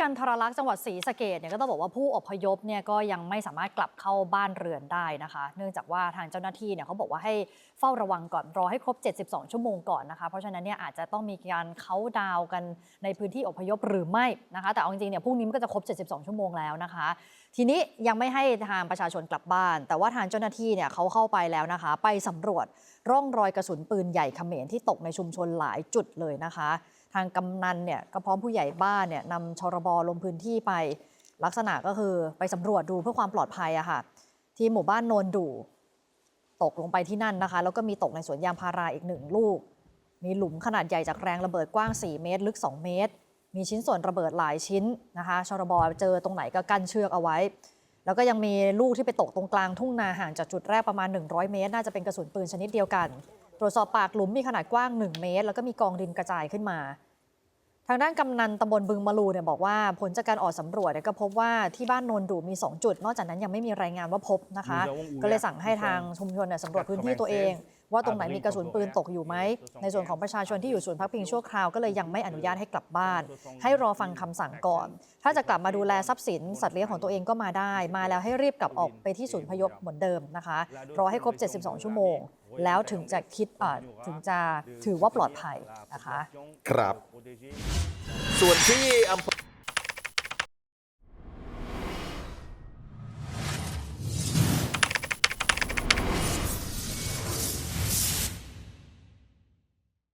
กันทรลักษณ์จังหวัดศรีสะเกดเนี่ยก็ต้องบอกว่าผู้อพยพเนี่ยก็ยังไม่สามารถกลับเข้าบ้านเรือนได้นะคะ เนื่องจากว่าทางเจ้าหน้าที่เนี่ยเขาบอกว่าให้เฝ้าระวังก่อนรอให้ครบ 72 ชั่วโมงก่อนนะคะ เพราะฉะนั้นเนี่ยอาจจะต้องมีการเขาดาวกันในพื้นที่อพยพหรือไม่นะคะ แต่เอาจริงๆเนี่ยพรุ่งนี้มันก็จะครบ 72 ชั่วโมงแล้วนะคะ ทีนี้ยังไม่ให้ทางประชาชนกลับบ้าน แต่ว่าทางเจ้าหน้าที่เนี่ยเขาเข้าไปแล้วนะคะ ไปสำรวจร่องรอยกระสุนปืนใหญ่เขมรที่ตกในชุมชนหลายจุดเลยนะคะ ทางกำนันเนี่ยก็พร้อมผู้ใหญ่บ้านเนี่ยนำชรบลงพื้นที่ไป ลักษณะก็คือไปสำรวจดูเพื่อความปลอดภัยอะค่ะ ที่หมู่บ้านโนนดูตกลงไปที่นั่นนะคะ แล้วก็มีตกในสวนยางพาราอีกหนึ่งลูก มีหลุมขนาดใหญ่จากแรงระเบิดกว้าง 4 เมตร ลึก 2 เมตร มีชิ้นส่วนระเบิดหลายชิ้นนะคะชรบเจอตรงไหนก็กั้นเชือกเอาไว้ แล้วก็ยังมีลูกที่ไปตกตรงกลางทุ่งนาห่างจากจุดแรกประมาณ 100 เมตร น่าจะเป็นกระสุนปืนชนิดเดียวกัน รวจสอบปากหลุมมีขนาดกว้าง 1 เมตร แล้วก็มีกองดินกระจายขึ้นมา ทางด้านกำนันตำบลบึงมะลูเนี่ยบอกว่าผลจากการออกสำรวจเนี่ยก็พบว่าที่บ้านโนนดูมี 2 จุด นอกจากนั้นยังไม่มีรายงานว่าพบนะคะ ก็เลยสั่งให้ทางชุมชนเนี่ยสำรวจพื้นที่ตัวเอง ว่าตรงไหนมีกระสุนปืนตกอยู่ไหม ในส่วนของประชาชนที่อยู่ศูนย์พักพิงชั่วคราวก็เลยยังไม่อนุญาตให้กลับบ้าน ให้รอฟังคำสั่งก่อน ถ้าจะกลับมาดูแลทรัพย์สินสัตว์เลี้ยงของตัวเองก็มาได้ มาแล้วให้รีบกลับออกไปที่ศูนย์พยพเหมือนเดิมนะคะรอให้ครบ 72 ชั่วโมง แล้วถึงจะคิดอ่าถึงจะถือว่าปลอดภัยนะคะ ครับ ส่วนที่อำเภอ